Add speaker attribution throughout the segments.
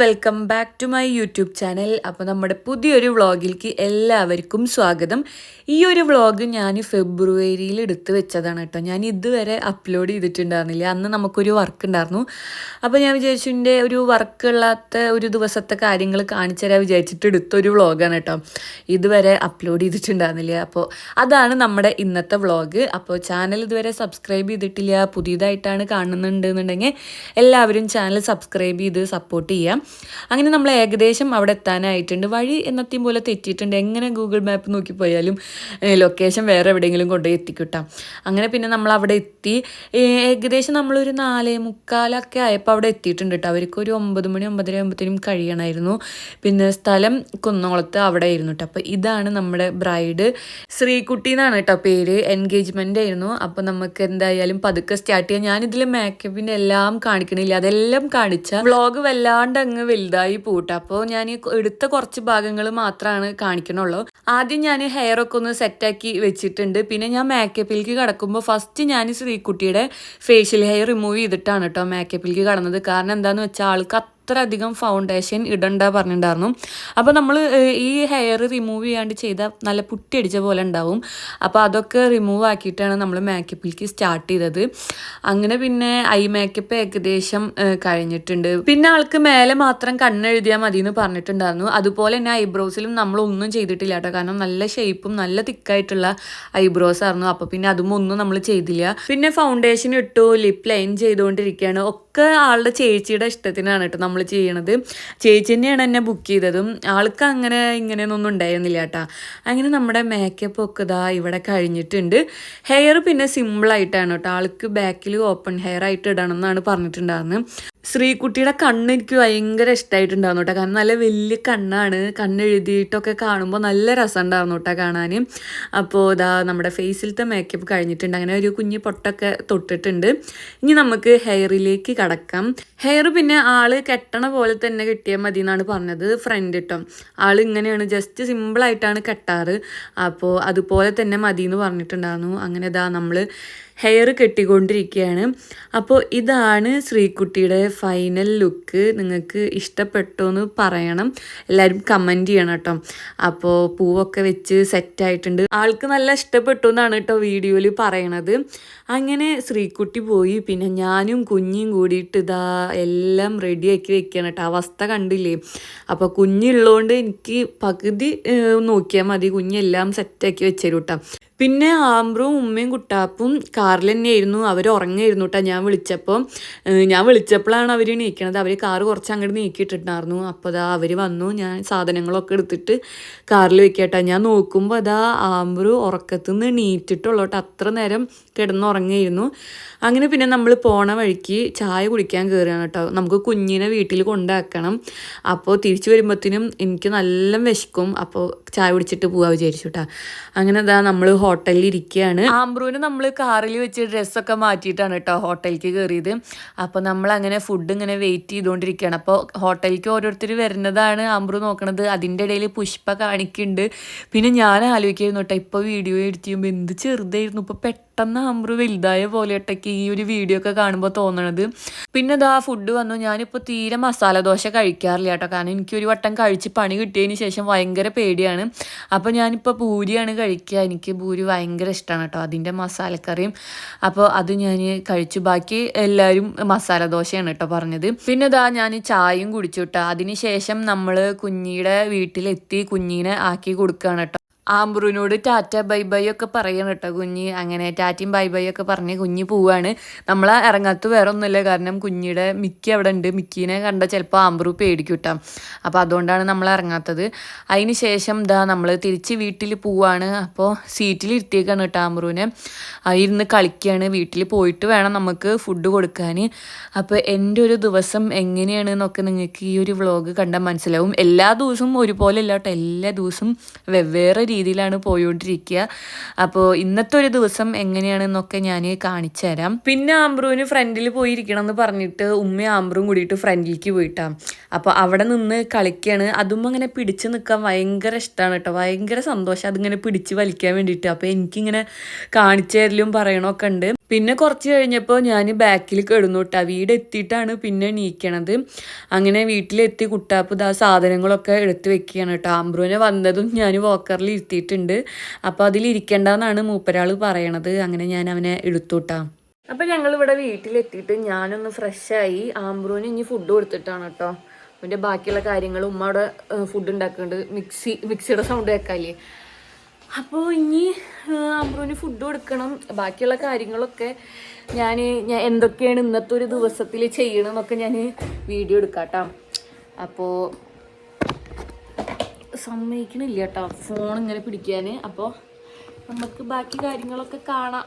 Speaker 1: Welcome back to my YouTube channel അപ്പോൾ നമ്മുടെ പുതിയൊരു വ്ളോഗിലേക്ക് എല്ലാവർക്കും സ്വാഗതം. ഈ ഒരു വ്ളോഗ് ഞാൻ ഫെബ്രുവരിയിൽ എടുത്ത് വെച്ചതാണ് കേട്ടോ. ഞാൻ ഇതുവരെ അപ്ലോഡ് ചെയ്തിട്ടുണ്ടായിരുന്നില്ല. അന്ന് നമുക്കൊരു വർക്ക് ഉണ്ടായിരുന്നു. അപ്പോൾ ഞാൻ വിചാരിച്ചു എന്റെ ഒരു വർക്ക് ഇല്ലാത്ത ഒരു ദിവസത്തെ കാര്യങ്ങൾ കാണിച്ചു തരാൻ വിചാരിച്ചിട്ട് എടുത്തൊരു വ്ളോഗാണ് കേട്ടോ. ഇതുവരെ അപ്ലോഡ് ചെയ്തിട്ടുണ്ടായിരുന്നില്ല. അപ്പോൾ അതാണ് നമ്മുടെ ഇന്നത്തെ വ്ളോഗ്. അപ്പോൾ ചാനൽ ഇതുവരെ സബ്സ്ക്രൈബ് ചെയ്തിട്ടില്ല. പുതിയതായിട്ടാണ് കാണുന്നുണ്ടെന്നുണ്ടെങ്കിൽ എല്ലാവരും ചാനൽ സബ്സ്ക്രൈബ് ചെയ്ത് സപ്പോർട്ട് ചെയ്യാം. അങ്ങനെ നമ്മൾ ഏകദേശം അവിടെ എത്താനായിട്ടുണ്ട്. വഴി എന്നത്തെയും പോലെ തെറ്റിയിട്ടുണ്ട്. എങ്ങനെ ഗൂഗിൾ മാപ്പ് നോക്കി പോയാലും ലൊക്കേഷൻ വേറെ എവിടെയെങ്കിലും കൊണ്ടുപോയി എത്തിക്കിട്ടാം. അങ്ങനെ പിന്നെ നമ്മൾ അവിടെ എത്തി. ഏകദേശം നമ്മളൊരു നാലേ മുക്കാലൊക്കെ ആയപ്പോൾ അവിടെ എത്തിയിട്ടുണ്ട് കേട്ടോ. അവർക്ക് ഒരു ഒമ്പത് മണി ഒമ്പതര ആകുമ്പോഴത്തേനും കഴിയണമായിരുന്നു. പിന്നെ സ്ഥലം കുന്നോളത്ത് അവിടെ ആയിരുന്നു കേട്ടോ. അപ്പോൾ ഇതാണ് നമ്മുടെ ബ്രൈഡ് ശ്രീകുട്ടി എന്നാണ് കേട്ടോ പേര്. എൻഗേജ്മെന്റ് ആയിരുന്നു. അപ്പോൾ നമുക്ക് എന്തായാലും പതുക്കെ സ്റ്റാർട്ട് ചെയ്യാം. ഞാനിതിൽ മേക്കപ്പിന്റെ എല്ലാം കാണിക്കണില്ല. അതെല്ലാം കാണിച്ച വ്ളോഗ് വല്ലാണ്ട് അങ്ങ് വലുതായി പോട്ടെ അപ്പോൾ ഞാൻ എടുത്ത കുറച്ച് ഭാഗങ്ങൾ മാത്രമാണ് കാണിക്കണുള്ളൂ. ആദ്യം ഞാൻ ഹെയർ ഒക്കെ ഒന്ന് സെറ്റാക്കി വെച്ചിട്ടുണ്ട്. പിന്നെ ഞാൻ മേക്കപ്പിലേക്ക് കടക്കുമ്പോൾ ഫസ്റ്റ് ഞാൻ ശ്രീകുട്ടിയുടെ ഫേഷ്യൽ ഹെയർ റിമൂവ് ചെയ്തിട്ടാണ് കേട്ടോ മേക്കപ്പിലേക്ക് കടന്നത്. കാരണം എന്താണെന്ന് വെച്ചാൽ ആൾക്ക് അത്രയധികം ഫൗണ്ടേഷൻ ഇടണ്ട പറഞ്ഞിട്ടുണ്ടായിരുന്നു. അപ്പോൾ നമ്മൾ ഈ ഹെയർ റിമൂവ് ചെയ്യാണ്ട് ചെയ്ത നല്ല പുട്ടിയടിച്ച പോലെ ഉണ്ടാവും. അപ്പോൾ അതൊക്കെ റിമൂവ് ആക്കിയിട്ടാണ് നമ്മൾ മേക്കപ്പിലേക്ക് സ്റ്റാർട്ട് ചെയ്തത്. അങ്ങനെ പിന്നെ ഐ മേക്കപ്പ് ഏകദേശം കഴിഞ്ഞിട്ടുണ്ട്. പിന്നെ ആൾക്ക് മേലെ മാത്രം കണ്ണെഴുതിയാൽ മതി എന്ന് പറഞ്ഞിട്ടുണ്ടായിരുന്നു. അതുപോലെ തന്നെ ഐബ്രോസിലും നമ്മളൊന്നും ചെയ്തിട്ടില്ല കേട്ടോ. കാരണം നല്ല ഷേപ്പും നല്ല തിക്കായിട്ടുള്ള ഐബ്രോസ് ആയിരുന്നു. അപ്പോൾ പിന്നെ അതും ഒന്നും നമ്മൾ ചെയ്തില്ല. പിന്നെ ഫൗണ്ടേഷൻ ഇട്ടു ലിപ് ലൈൻ ചെയ്തുകൊണ്ടിരിക്കുകയാണ്. ഒക്കെ ആളുടെ ചേച്ചിയുടെ ഇഷ്ടത്തിനാണ് കേട്ടോ നമ്മൾ ചെയ്യണത്. ചേച്ചി തന്നെയാണ് എന്നെ ബുക്ക് ചെയ്തതും. ആൾക്ക് അങ്ങനെ ഇങ്ങനെയൊന്നും ഉണ്ടായിരുന്നില്ല കേട്ടോ. അങ്ങനെ നമ്മുടെ മേക്കപ്പ് ഒക്കെ ഇതാ ഇവിടെ കഴിഞ്ഞിട്ടുണ്ട്. ഹെയർ പിന്നെ സിമ്പിളായിട്ടാണ് കേട്ടോ. ആൾക്ക് ബാക്കിൽ ഓപ്പൺ ഹെയർ ആയിട്ട് ഇടണം എന്നാണ് പറഞ്ഞിട്ടുണ്ടായിരുന്നത് ശ്രീകുട്ടിയുടെ കണ്ണ് എനിക്ക് ഭയങ്കര ഇഷ്ടമായിട്ടുണ്ടായിരുന്നു കേട്ടോ. കാരണം നല്ല വലിയ കണ്ണാണ്. കണ്ണെഴുതിയിട്ടൊക്കെ കാണുമ്പോൾ നല്ല രസം ഉണ്ടായിരുന്നു കേട്ടോ കാണാൻ അപ്പോൾ ഇതാ നമ്മുടെ ഫേസിലത്തെ മേക്കപ്പ് കഴിഞ്ഞിട്ടുണ്ട്. അങ്ങനെ ഒരു കുഞ്ഞ് പൊട്ടൊക്കെ തൊട്ടിട്ടുണ്ട്. ഇനി നമുക്ക് ഹെയറിലേക്ക് കടക്കാം. ഹെയർ പിന്നെ ആൾ കെട്ടണ പോലെ തന്നെ കിട്ടിയാൽ മതി എന്നാണ് പറഞ്ഞത് ഫ്രണ്ട് കേട്ടോ ആൾ ഇങ്ങനെയാണ് ജസ്റ്റ് സിമ്പിൾ ആയിട്ടാണ് കെട്ടാറ്. അപ്പോൾ അതുപോലെ തന്നെ മതി എന്ന് പറഞ്ഞിട്ടുണ്ടായിരുന്നു. അങ്ങനെ ഇതാ നമ്മൾ ഹെയർ കെട്ടിക്കൊണ്ടിരിക്കുകയാണ്. അപ്പോൾ ഇതാണ് ശ്രീകുട്ടിയുടെ ഫൈനൽ ലുക്ക് നിങ്ങൾക്ക് ഇഷ്ടപ്പെട്ടോ എന്ന് പറയണം. എല്ലാവരും കമന്റ് ചെയ്യണം കേട്ടോ. അപ്പോൾ പൂവൊക്കെ വെച്ച് സെറ്റായിട്ടുണ്ട് ആൾക്ക് നല്ല ഇഷ്ടപ്പെട്ടു എന്നാണ് കേട്ടോ വീഡിയോയിൽ പറയണത്. അങ്ങനെ ശ്രീകുട്ടി പോയി. പിന്നെ ഞാനും കുഞ്ഞും കൂടിയിട്ട് ഇതാ എല്ലാം റെഡിയാക്കി വെക്കണം കേട്ടോ. അവസ്ഥ കണ്ടില്ലേ? അപ്പോൾ കുഞ്ഞുള്ളതുകൊണ്ട് എനിക്ക് പകുതി നോക്കിയാൽ മതി. കുഞ്ഞെല്ലാം സെറ്റാക്കി വെച്ചേരും കേട്ടോ. പിന്നെ ആമ്പ്രും ഉമ്മയും കുട്ടാപ്പും കാറിൽ തന്നെയായിരുന്നു അവർ ഉറങ്ങായിരുന്നു കേട്ടോ ഞാൻ വിളിച്ചപ്പോൾ ഞാൻ വിളിച്ചപ്പോഴാണ് അവർ നീക്കണത് അവർ കാറ് കുറച്ച് അങ്ങോട്ട് നീക്കിയിട്ടിട്ടുണ്ടായിരുന്നു. അപ്പോൾ അതാ അവർ വന്നു. ഞാൻ സാധനങ്ങളൊക്കെ എടുത്തിട്ട് കാറിൽ വെക്കട്ടെ. ഞാൻ നോക്കുമ്പോൾ അതാ ആമ്പ്രു ഉറക്കത്തുനിന്ന് നീറ്റിട്ടുള്ളൂ കേട്ടോ അത്ര നേരം കിടന്നുറങ്ങിയിരുന്നു. അങ്ങനെ പിന്നെ നമ്മൾ പോണ വഴിക്ക് ചായ കുടിക്കാൻ കയറുകയാണ് കേട്ടോ. നമുക്ക് കുഞ്ഞിനെ വീട്ടിൽ കൊണ്ടാക്കണം. അപ്പോൾ തിരിച്ചു വരുമ്പോഴത്തേനും എനിക്ക് നല്ല വിശക്കും. അപ്പോൾ ചായ കുടിച്ചിട്ട് പോവാ വിചാരിച്ചു കേട്ടോ അങ്ങനെ അതാ നമ്മൾ ഹോട്ടലിൽ ഇരിക്കുകയാണ് ആംബ്രൂവിന് നമ്മൾ കാറിൽ വെച്ച് ഡ്രസ്സൊക്കെ മാറ്റിയിട്ടാണ് കേട്ടോ ഹോട്ടലിലേക്ക് കയറിയത് അപ്പോൾ നമ്മൾ അങ്ങനെ ഫുഡ് ഇങ്ങനെ വെയിറ്റ് ചെയ്തുകൊണ്ടിരിക്കുകയാണ് അപ്പോൾ ഹോട്ടലിലേക്ക് ഓരോരുത്തർ വരുന്നതാണ് ആംബ്രു നോക്കണത്. അതിന്റെ ഇടയിൽ പുഷ്പ കാണിക്കുന്നുണ്ട് പിന്നെ ഞാൻ ആലോചിക്കായിരുന്നു കേട്ടോ ഇപ്പോൾ വീഡിയോ എഡിറ്റ് ചെയ്യുമ്പോൾ എന്ത് ചെറുതായിരുന്നു. ഇപ്പോൾ പെട്ടെന്ന് ആംബ്രു വലുതായ പോലെ ഒട്ടയ്ക്ക് ഈ ഒരു വീഡിയോ ഒക്കെ കാണുമ്പോൾ തോന്നണത്. പിന്നെ ഇതാ ഫുഡ് വന്നു. ഞാനിപ്പോൾ തീരെ മസാല ദോശ കഴിക്കാറില്ല കേട്ടോ. കാരണം എനിക്കൊരു വട്ടം കഴിച്ച് പണി കിട്ടിയതിന് ശേഷം ഭയങ്കര പേടിയാണ്. അപ്പോൾ ഞാനിപ്പോൾ പൂരിയാണ് കഴിക്കുക. എനിക്ക് പൂരി ഭയങ്കര ഇഷ്ടമാണ് കേട്ടോ. അതിന്റെ മസാലക്കറിയും. അപ്പോൾ അത് ഞാൻ കഴിച്ചു. ബാക്കി എല്ലാവരും മസാല ദോശയാണ് കേട്ടോ പറഞ്ഞത്. പിന്നെ ഇതാ ഞാൻ ചായയും കുടിച്ചു കേട്ടോ. അതിന് ശേഷം നമ്മൾ കുഞ്ഞിയുടെ വീട്ടിലെത്തി കുഞ്ഞിനെ ആക്കി കൊടുക്കുകയാണ് കേട്ടോ. ആംബ്രുവിനോട് ടാറ്റ ബൈ ബൈ ഒക്കെ പറയണം കേട്ടോ കുഞ്ഞ്. അങ്ങനെ ടാറ്റയും ബൈ ബൈ ഒക്കെ പറഞ്ഞ് കുഞ്ഞ് പോവാണ്. നമ്മളെ ഇറങ്ങാത്ത വേറെ ഒന്നുമില്ല കാരണം കുഞ്ഞിയുടെ മിക്കി അവിടെ ഉണ്ട്. മിക്കീനെ കണ്ട ചിലപ്പോൾ ആംബ്രു പേടിക്കും കേട്ടോ അപ്പോൾ അതുകൊണ്ടാണ് നമ്മൾ ഇറങ്ങാത്തത് അതിന് ശേഷം ഇതാ നമ്മൾ തിരിച്ച് വീട്ടിൽ പോവാണ്. അപ്പോൾ സീറ്റിൽ ഇരുത്തിയേക്കാണ് കേട്ടോ ആംബ്രുവിനെ ഇരുന്ന് കളിക്കുകയാണ് വീട്ടിൽ പോയിട്ട് വേണം നമുക്ക് ഫുഡ് കൊടുക്കാൻ അപ്പോൾ എന്റെ ഒരു ദിവസം എങ്ങനെയാണ് എന്നൊക്കെ നിങ്ങൾക്ക് ഈ ഒരു വ്ളോഗ് കണ്ടാൽ മനസ്സിലാവും. എല്ലാ ദിവസവും ഒരുപോലെ അല്ല കേട്ടോ എല്ലാ ദിവസവും വെവ്വേറെ രീതിയിലാണ് പോയോണ്ടിരിക്കുക അപ്പോൾ ഇന്നത്തെ ഒരു ദിവസം എങ്ങനെയാണെന്നൊക്കെ ഞാൻ കാണിച്ചു തരാം. പിന്നെ ആംബ്രുവിന് ഫ്രണ്ടിൽ പോയിരിക്കണം എന്ന് പറഞ്ഞിട്ട് ഉമ്മയും ആംബ്രും കൂടിയിട്ട് ഫ്രണ്ടിലേക്ക് പോയിട്ടാണ് അപ്പോൾ അവിടെ നിന്ന് കളിക്കുകയാണ് അതും അങ്ങനെ പിടിച്ച് നിൽക്കാൻ ഭയങ്കര ഇഷ്ടമാണ് കേട്ടോ. ഭയങ്കര സന്തോഷം. അതിങ്ങനെ പിടിച്ച് വലിക്കാൻ വേണ്ടിയിട്ട്. അപ്പോൾ എനിക്കിങ്ങനെ കാണിച്ചു തരലും പറയണമൊക്കെ ഉണ്ട്. പിന്നെ കുറച്ച് കഴിഞ്ഞപ്പോൾ ഞാൻ ബാക്കിൽ കിടന്നു കേട്ടോ വീട് എത്തിയിട്ടാണ് പിന്നെ എണീക്കണത്. അങ്ങനെ വീട്ടിലെത്തി കുട്ടാപ്പ് ഇതാ സാധനങ്ങളൊക്കെ എടുത്ത് വെക്കുകയാണ് കേട്ടോ ആംബ്രൂനെ വന്നതും ഞാൻ വോക്കറിൽ ഇരുത്തിയിട്ടുണ്ട്. അപ്പോൾ അതിലിരിക്കേണ്ടെന്നാണ് മൂപ്പരാൾ പറയണത്. അങ്ങനെ ഞാൻ അവനെ എടുത്തു കേട്ടോ അപ്പം ഞങ്ങളിവിടെ വീട്ടിലെത്തിയിട്ട് ഞാനൊന്ന് ഫ്രഷായി ആംബ്രൂന് ഇനി ഫുഡ് കൊടുത്തിട്ടാണ് കേട്ടോ അവന്റെ ബാക്കിയുള്ള കാര്യങ്ങൾ ഉമ്മ അവിടെ ഫുഡ് ഉണ്ടാക്കുന്നുണ്ട് മിക്സി മിക്സിയുടെ സൗണ്ട് കേൾക്കാല്ലേ അപ്പോൾ ഇനി അമ്രുവിന് ഫുഡ് കൊടുക്കണം. ബാക്കിയുള്ള കാര്യങ്ങളൊക്കെ ഞാൻ ഞാൻ എന്തൊക്കെയാണ് ഇന്നത്തെ ഒരു ദിവസത്തിൽ ചെയ്യണമെന്നൊക്കെ ഞാൻ വീഡിയോ എടുക്കാം കേട്ടോ അപ്പോൾ സമ്മതിക്കണില്ല കേട്ടോ ഫോൺ ഇങ്ങനെ പിടിക്കാൻ അപ്പോൾ നമുക്ക് ബാക്കി കാര്യങ്ങളൊക്കെ കാണാം.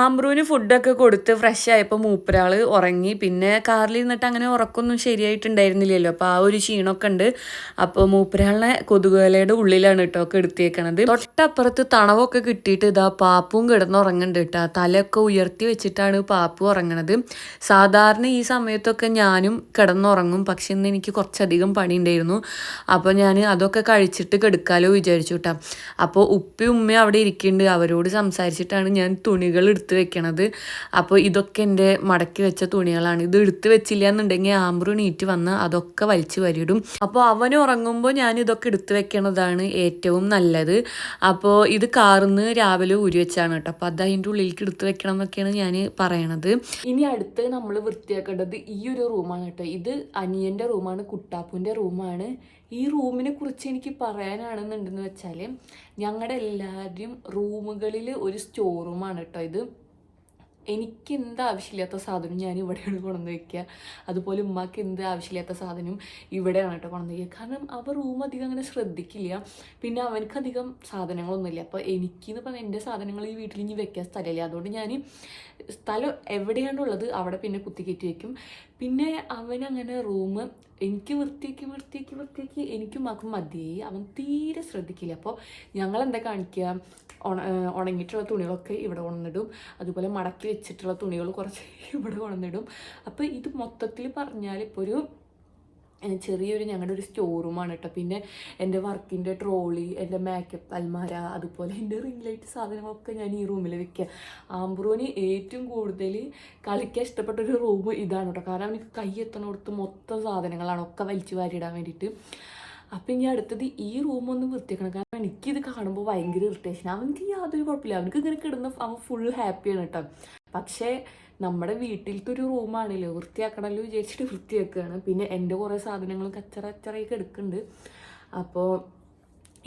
Speaker 1: ആംബ്രൂവിന് ഫുഡൊക്കെ കൊടുത്ത് ഫ്രഷ് ആയപ്പോൾ മൂപ്പരാൾ ഉറങ്ങി. പിന്നെ കാറിൽ ഇരുന്നിട്ട് അങ്ങനെ ഉറക്കമൊന്നും ശരിയായിട്ടുണ്ടായിരുന്നില്ലല്ലോ. അപ്പോൾ ആ ഒരു ക്ഷീണമൊക്കെ ഉണ്ട്. അപ്പോൾ മൂപ്പരാളിനെ കൊതുകുവലയുടെ ഉള്ളിലാണ് കേട്ടോ ഒക്കെ എടുത്തേക്കണത്. തൊട്ടപ്പുറത്ത് തണവൊക്കെ കിട്ടിയിട്ട് ഇതാ പാപ്പും കിടന്നുറങ്ങുന്നുണ്ട് കേട്ടോ തലയൊക്കെ ഉയർത്തി വെച്ചിട്ടാണ് പാപ്പു ഉറങ്ങണത്. സാധാരണ ഈ സമയത്തൊക്കെ ഞാനും കിടന്നുറങ്ങും. പക്ഷെ ഇന്ന് എനിക്ക് കുറച്ചധികം പണി ഉണ്ടായിരുന്നു അപ്പോൾ ഞാൻ അതൊക്കെ കഴിച്ചിട്ട് കെടുക്കാലോ വിചാരിച്ചു കേട്ടോ അപ്പോൾ ഉപ്പയും ഉമ്മയും അവിടെ ഇരിക്കുന്നുണ്ട് അവരോട് സംസാരിച്ചിട്ടാണ് ഞാൻ തുണികൾ എടുത്ത് വെക്കണത്. അപ്പോൾ ഇതൊക്കെ എന്റെ മടക്കി വെച്ച തുണികളാണ്. ഇത് എടുത്ത് വെച്ചില്ല എന്നുണ്ടെങ്കിൽ ആമ്പ്രു നീറ്റ് വന്ന് അതൊക്കെ വലിച്ചു വരിടും അപ്പോൾ അവൻ ഉറങ്ങുമ്പോൾ ഞാൻ ഇതൊക്കെ എടുത്ത് വെക്കണതാണ് ഏറ്റവും നല്ലത്. അപ്പോൾ ഇത് കാറിന്ന് രാവിലെ ഊരി വെച്ചാണ് കേട്ടോ. അപ്പോൾ അത് അതിന്റെ ഉള്ളിലേക്ക് എടുത്ത് വെക്കണം എന്നൊക്കെയാണ് ഞാൻ പറയണത്. ഇനി അടുത്ത് നമ്മൾ വൃത്തിയാക്കേണ്ടത് ഈ ഒരു റൂമാണ് കേട്ടോ. ഇത് അനിയന്റെ റൂമാണ് കുട്ടാപ്പൂന്റെ റൂമാണ്. ഈ റൂമിനെ കുറിച്ച് എനിക്ക് പറയാനാണെന്നുണ്ടെന്ന് വെച്ചാൽ ഞങ്ങളുടെ എല്ലാവരുടെയും റൂമുകളിൽ ഒരു സ്റ്റോർ റൂമാണ് കേട്ടോ ഇത്. എനിക്ക് എന്ത് ആവശ്യമില്ലാത്ത സാധനവും ഞാൻ ഇവിടെയാണ് കൊണ്ടുവന്ന് വയ്ക്കുക അതുപോലെ ഉമ്മക്ക് എന്ത് ആവശ്യമില്ലാത്ത സാധനവും ഇവിടെയാണ് കേട്ടോ കൊണ്ടുവന്ന് വയ്ക്കുക കാരണം അവർ റൂം അധികം അങ്ങനെ ശ്രദ്ധിക്കില്ല. പിന്നെ അവനക്ക് അധികം സാധനങ്ങളൊന്നുമില്ല. അപ്പോൾ എനിക്കെന്ന് പറഞ്ഞാൽ എന്റെ സാധനങ്ങൾ ഈ വീട്ടിൽ ഇനി വെക്കാൻ സ്ഥലമില്ല. അതുകൊണ്ട് ഞാൻ സ്ഥലം എവിടെയാണുള്ളത് അവിടെ പിന്നെ കുത്തിക്കയറ്റി വയ്ക്കും പിന്നെ അവനങ്ങനെ റൂം എനിക്ക് വൃത്തിയാക്കി വൃത്തിയാക്കി വൃത്തിയാക്കി എനിക്കും മക്കും മതിയായി അവൻ തീരെ ശ്രദ്ധിക്കില്ല. അപ്പോൾ ഞങ്ങൾ എന്താ കാണിക്കുക? ഉണങ്ങിയിട്ടുള്ള തുണികളൊക്കെ ഇവിടെ കൊണ്ടിടും. അതുപോലെ മടക്കി വെച്ചിട്ടുള്ള തുണികൾ കുറച്ച് ഇവിടെ കൊണ്ടിടും. അപ്പോൾ ഇത് മൊത്തത്തിൽ പറഞ്ഞാൽ ഇപ്പോൾ ഒരു ചെറിയൊരു ഞങ്ങളുടെ ഒരു സ്റ്റോർ റൂമാണ് കേട്ടോ. പിന്നെ എന്റെ വർക്കിന്റെ ട്രോളി എന്റെ മേക്കപ്പ് അൽമാര അതുപോലെ എന്റെ റിംഗ് ലൈറ്റ് സാധനങ്ങളൊക്കെ ഞാൻ ഈ റൂമിൽ വെക്കുക ആംബ്രോന് ഏറ്റവും കൂടുതൽ കളിക്കാൻ ഇഷ്ടപ്പെട്ട ഒരു റൂം ഇതാണ് കേട്ടോ. കാരണം എനിക്ക് കൈ എത്തണോടത്ത് മൊത്തം സാധനങ്ങളാണ് ഒക്കെ വലിച്ചു വാരിയിടാൻ വേണ്ടിയിട്ട്. അപ്പം ഇനി അടുത്തത് ഈ ഒന്ന് വൃത്തിയാക്കണം. കാരണം എനിക്കിത് കാണുമ്പോൾ ഭയങ്കര ഇറിറ്റേഷൻ അവനക്ക് യാതൊരു കുഴപ്പമില്ല. അവനക്ക് ഇങ്ങനെ കിടന്ന് അവൻ ഫുൾ ഹാപ്പിയാണ് കേട്ടോ പക്ഷേ നമ്മുടെ വീട്ടിലത്തെ ഒരു റൂമാണല്ലോ വൃത്തിയാക്കണമല്ലോ വിചാരിച്ചിട്ട് വൃത്തിയാക്കുകയാണ്. പിന്നെ എന്റെ കുറേ സാധനങ്ങളും കച്ചറ കച്ചറയൊക്കെ എടുക്കുന്നുണ്ട്. അപ്പോൾ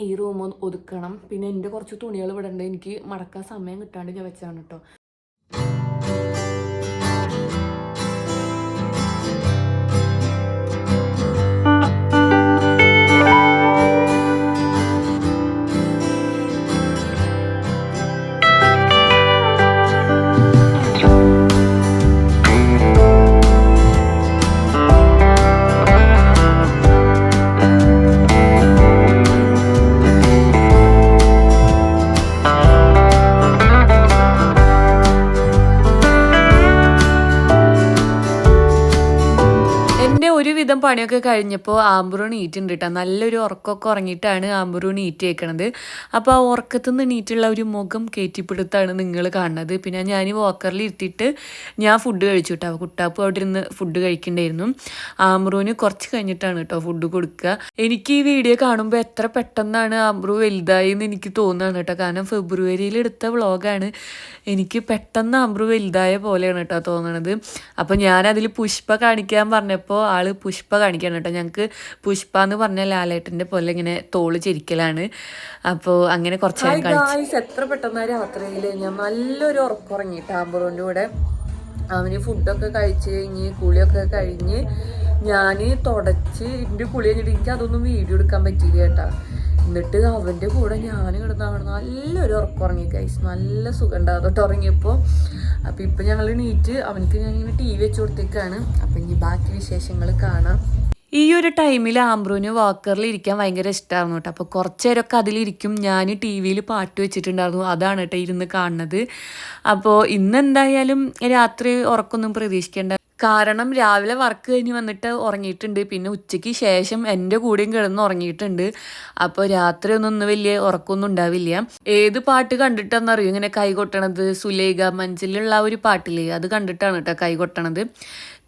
Speaker 1: ഈ റൂം ഒന്ന് ഒതുക്കണം. പിന്നെ എന്റെ കുറച്ച് തുണികൾ ഇവിടെ ഉണ്ട്. എനിക്ക് മടക്കാൻ സമയം കിട്ടാണ്ട് ഞാൻ വെച്ചാണ് കേട്ടോ പണിയൊക്കെ കഴിഞ്ഞപ്പോൾ ആമ്പുറു നീറ്റുണ്ട് കേട്ടോ നല്ലൊരു ഉറക്കമൊക്കെ ഉറങ്ങിയിട്ടാണ് ആമ്പുറു നീറ്റ് കേൾക്കണത് അപ്പോൾ ആ ഉറക്കത്തു നിന്ന് നീറ്റുള്ള ഒരു മുഖം കയറ്റിപ്പിടുത്താണ് നിങ്ങൾ കാണുന്നത്. പിന്നെ ഞാൻ വോക്കറിൽ ഇരുത്തിയിട്ട് ഞാൻ ഫുഡ് കഴിച്ചു കേട്ടോ കുട്ടാപ്പ് അവിടെ ഇരുന്ന് ഫുഡ് കഴിക്കണ്ടായിരുന്നു. ആമ്പ്രുവിന് കുറച്ച് കഴിഞ്ഞിട്ടാണ് കേട്ടോ ഫുഡ് കൊടുക്കുക എനിക്ക് ഈ വീഡിയോ കാണുമ്പോൾ എത്ര പെട്ടെന്നാണ് ആമ്പ്രു വലുതായി എന്ന് എനിക്ക് തോന്നുകയാണ് കേട്ടോ കാരണം ഫെബ്രുവരിയിൽ എടുത്ത വ്ളോഗാണ്. എനിക്ക് പെട്ടെന്ന് ആമ്പ്രു വലുതായ പോലെയാണ് കേട്ടോ തോന്നണത്. അപ്പോൾ ഞാനതിൽ പുഷ്പ കാണിക്കാൻ പറഞ്ഞപ്പോൾ ആൾ പുഷ്പ കാണിക്കാൻ കേട്ടോ. ഞങ്ങൾക്ക് പുഷ്പ എന്ന് പറഞ്ഞ ലാലേട്ടന്റെ പോലെ ഇങ്ങനെ തോൾ ചിരിക്കലാണ്. അപ്പോൾ അങ്ങനെ കുറച്ച് എത്ര പെട്ടെന്ന് രാത്രിയിൽ ഞാൻ നല്ലൊരു ഉറക്കുറങ്ങി ആമ്പുറോന്റെ കൂടെ. അവന് ഫുഡൊക്കെ കഴിച്ച് കഴിഞ്ഞ് കുളിയൊക്കെ കഴിഞ്ഞ് ഞാൻ തുടച്ച് എന്റെ കുളി കഴിഞ്ഞിട്ട് എനിക്ക് അതൊന്നും വീഡിയോ എടുക്കാൻ പറ്റിയില്ല കേട്ടാ. എന്നിട്ട് അവന്റെ കൂടെ ഞാൻ കിടന്നാണ് നല്ലൊരു ഉറക്കുറങ്ങി കഴിച്ചു നല്ല സുഖം ഉണ്ടാകത്തോട്ട് തൊട്ട് ഉറങ്ങിയപ്പോൾ അപ്പം ഇപ്പം ഞങ്ങൾ നീറ്റ് അവനക്ക് ഞാൻ ഇങ്ങനെ ടി വി വെച്ച് കൊടുത്തേക്കാണ്. അപ്പം ഇനി ബാക്കി വിശേഷങ്ങൾ കാണാം. ഈ ഒരു ടൈമിൽ ആംബ്രൂന് വാക്കറിൽ ഇരിക്കാൻ ഭയങ്കര ഇഷ്ടമായിരുന്നു കേട്ടോ. അപ്പോൾ കുറച്ച് നേരമൊക്കെ അതിലിരിക്കും. ഞാൻ ടി വിയിൽ പാട്ട് വെച്ചിട്ടുണ്ടായിരുന്നു. അതാണ് കേട്ടോ ഇരുന്ന് കാണുന്നത്. അപ്പോൾ ഇന്ന് എന്തായാലും രാത്രി ഉറക്കൊന്നും പ്രതീക്ഷിക്കേണ്ട കാരണം രാവിലെ വർക്ക് കഴിഞ്ഞ് വന്നിട്ട് ഉറങ്ങിയിട്ടുണ്ട്. പിന്നെ ഉച്ചയ്ക്ക് ശേഷം എന്റെ കൂടെയും കിടന്ന് ഉറങ്ങിയിട്ടുണ്ട്. അപ്പോൾ രാത്രി ഒന്നും ഒന്ന് വലിയ ഉറക്കമൊന്നും ഉണ്ടാവില്ല. ഏത് പാട്ട് കണ്ടിട്ടാണെന്നറിയോ ഇങ്ങനെ കൈ കൊട്ടണത് സുലേഖ മഞ്ചിലുള്ള ഒരു പാട്ടില്ലേ? അത് കണ്ടിട്ടാണ് കേട്ടോ കൈ കൊട്ടണത്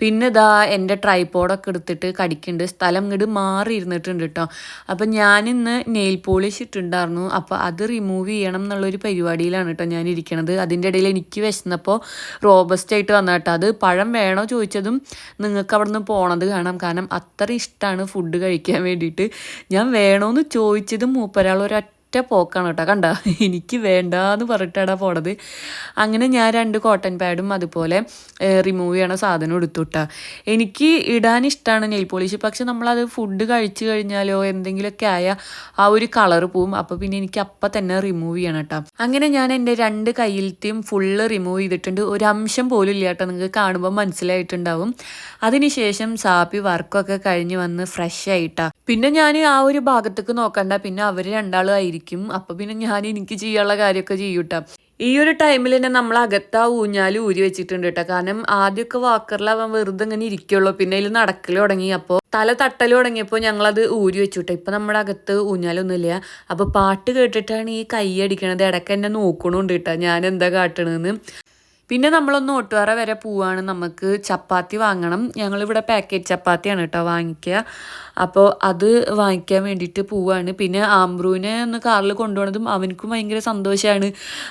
Speaker 1: പിന്നെ ഇതാ എന്റെ ട്രൈപോഡൊക്കെ എടുത്തിട്ട് കടിക്കുന്നുണ്ട് സ്ഥലം ഇങ്ങോട്ട് മാറി ഇരുന്നിട്ടുണ്ട് കേട്ടോ അപ്പം ഞാനിന്ന് നെയിൽ പോളിഷ് ഇട്ടുണ്ടായിരുന്നു അപ്പോൾ അത് റിമൂവ് ചെയ്യണം എന്നുള്ളൊരു പരിപാടിയിലാണ് കേട്ടോ ഞാൻ ഇരിക്കണത്. അതിന്റെ ഇടയിൽ എനിക്ക് വിശന്നപ്പോൾ റോബസ്റ്റ് ആയിട്ട് വന്ന കേട്ടോ അത് പഴം വേണോ ചോദിച്ചതും നിങ്ങൾക്ക് അവിടെ നിന്ന് പോണത് കാണാം. കാരണം അത്ര ഇഷ്ടമാണ് ഫുഡ് കഴിക്കാൻ വേണ്ടിയിട്ട്. ഞാൻ വേണോന്ന് ചോദിച്ചതും മൂപ്പരാൾ ഒരൊറ്റ ഒറ്റ പോക്കാണ് കേട്ടോ. കണ്ട? എനിക്ക് വേണ്ടാന്ന് പറഞ്ഞിട്ടാണ് പോണത്. അങ്ങനെ ഞാൻ രണ്ട് കോട്ടൺ പാഡും അതുപോലെ റിമൂവ് ചെയ്യണ സാധനം എടുത്തു കേട്ടോ എനിക്ക് ഇടാൻ ഇഷ്ടമാണ് നെയിൽ പോളിഷ് പക്ഷെ നമ്മളത് ഫുഡ് കഴിച്ചു കഴിഞ്ഞാലോ എന്തെങ്കിലുമൊക്കെ ആയ ആ ഒരു കളർ പോവും. അപ്പോൾ പിന്നെ എനിക്ക് അപ്പം തന്നെ റിമൂവ് ചെയ്യണം കേട്ടോ അങ്ങനെ ഞാൻ എന്റെ രണ്ട് കയ്യിലത്തെയും ഫുള്ള് റിമൂവ് ചെയ്തിട്ടുണ്ട്. ഒരു അംശം പോലും ഇല്ല കേട്ടോ നിങ്ങൾക്ക് കാണുമ്പോൾ മനസ്സിലായിട്ടുണ്ടാവും. അതിനുശേഷം സാപ്പി വർക്കൊക്കെ കഴിഞ്ഞ് വന്ന് ഫ്രഷ് ആയിട്ടാ പിന്നെ ഞാൻ ആ ഒരു ഭാഗത്തേക്ക് നോക്കണ്ട. പിന്നെ അവർ രണ്ടാളും ആയിരിക്കും അപ്പോൾ പിന്നെ ഞാൻ എനിക്ക് ചെയ്യാനുള്ള കാര്യമൊക്കെ ചെയ്യൂട്ടാ. ഈ ഒരു ടൈമിൽ തന്നെ നമ്മൾ അകത്താ ആ ഊഞ്ഞാൽ ഊരി വെച്ചിട്ടുണ്ട് കേട്ടോ. കാരണം ആദ്യമൊക്കെ വാക്കറിൽ അവൻ വെറുതെ ഇങ്ങനെ ഇരിക്കുള്ളൂ. പിന്നെ അതിൽ നടക്കൽ തുടങ്ങി. അപ്പോൾ തല തട്ടൽ തുടങ്ങിയപ്പോൾ ഞങ്ങളത് ഊരി വെച്ചു കേട്ടോ. ഇപ്പം നമ്മുടെ അകത്ത് ഊഞ്ഞാലൊന്നുമില്ല. അപ്പോൾ പാട്ട് കേട്ടിട്ടാണ് ഈ കൈ അടിക്കണത്. ഇടയ്ക്ക് എന്നെ നോക്കണുണ്ട് കേട്ടോ. ഞാൻ എന്താ കാട്ടണമെന്ന് പിന്നെ നമ്മളൊന്ന് ഒട്ടുവാറ വരെ പോവാണ്. നമുക്ക് ചപ്പാത്തി വാങ്ങണം. ഞങ്ങളിവിടെ പാക്കറ്റ് ചപ്പാത്തിയാണ് കേട്ടോ വാങ്ങിക്കുക. അപ്പോൾ അത് വാങ്ങിക്കാൻ വേണ്ടിയിട്ട് പോവാണ്. പിന്നെ ആംബ്രൂവിനെ ഒന്ന് കാറിൽ കൊണ്ടുപോകണതും അവനക്കും ഭയങ്കര സന്തോഷമാണ്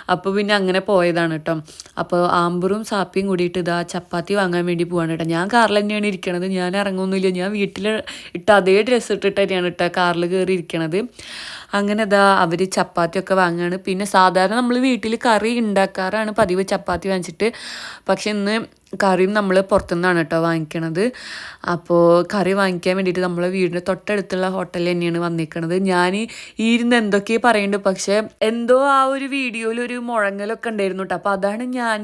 Speaker 1: അപ്പോൾ പിന്നെ അങ്ങനെ പോയതാണ് കേട്ടോ. അപ്പോൾ ആംബ്രൂവും സാപ്പിയും കൂടിയിട്ട് ഇതാ ചപ്പാത്തി വാങ്ങാൻ വേണ്ടി പോവാണ് കേട്ടോ. ഞാൻ കാറിൽ തന്നെയാണ് ഇരിക്കണത്. ഞാൻ ഇറങ്ങുന്നില്ല ഞാൻ വീട്ടിൽ ഇട്ട അതേ ഡ്രസ്സ് ഇട്ടിട്ട് തന്നെയാണ് കേട്ടോ കാറിൽ കയറി ഇരിക്കണത് അങ്ങനെ ഇതാ അവർ ചപ്പാത്തിയൊക്കെ വാങ്ങുകയാണ് പിന്നെ സാധാരണ നമ്മൾ വീട്ടിൽ കറി ഉണ്ടാക്കാറാണ് പതിവ് ചപ്പാത്തി വാങ്ങിച്ചിട്ട്. പക്ഷെ ഇന്ന് കറിയും നമ്മൾ പുറത്തുനിന്നാണ് കേട്ടോ വാങ്ങിക്കണത്. അപ്പോൾ കറി വാങ്ങിക്കാൻ വേണ്ടിയിട്ട് നമ്മളെ വീടിന്റെ തൊട്ടടുത്തുള്ള ഹോട്ടലിൽ തന്നെയാണ് വന്നിരിക്കണത് ഞാൻ ഇരുന്ന് എന്തൊക്കെയാണ് പറയുന്നുണ്ട് പക്ഷേ എന്തോ ആ ഒരു വീഡിയോയിൽ ഒരു മുഴങ്ങലൊക്കെ ഉണ്ടായിരുന്നു കേട്ടോ. അപ്പോൾ അതാണ് ഞാൻ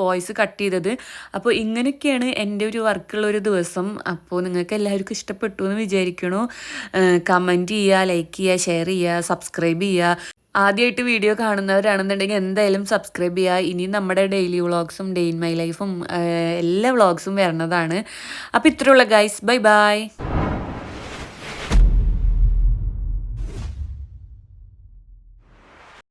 Speaker 1: വോയിസ് കട്ട് ചെയ്തത്. അപ്പോൾ ഇങ്ങനെയൊക്കെയാണ് എന്റെ ഒരു വർക്കുള്ള ഒരു ദിവസം. അപ്പോൾ നിങ്ങൾക്ക് എല്ലാവർക്കും ഇഷ്ടപ്പെട്ടു എന്ന് വിചാരിക്കണു. കമന്റ് ചെയ്യുക ലൈക്ക് ചെയ്യുക ഷെയർ ചെയ്യുക സബ്സ്ക്രൈബ് ചെയ്യുക. ആദ്യമായിട്ട് വീഡിയോ കാണുന്നവരാണെന്നുണ്ടെങ്കിൽ എന്തായാലും സബ്സ്ക്രൈബ് ചെയ്യുക ഇനി നമ്മുടെ ഡെയിലി വ്ളോഗ്സും ഡേ ഇൻ മൈ ലൈഫും എല്ലാ വ്ളോഗ്സും വരുന്നതാണ് അപ്പോൾ ഇത്രയുള്ള ഗൈസ് ബൈ ബൈ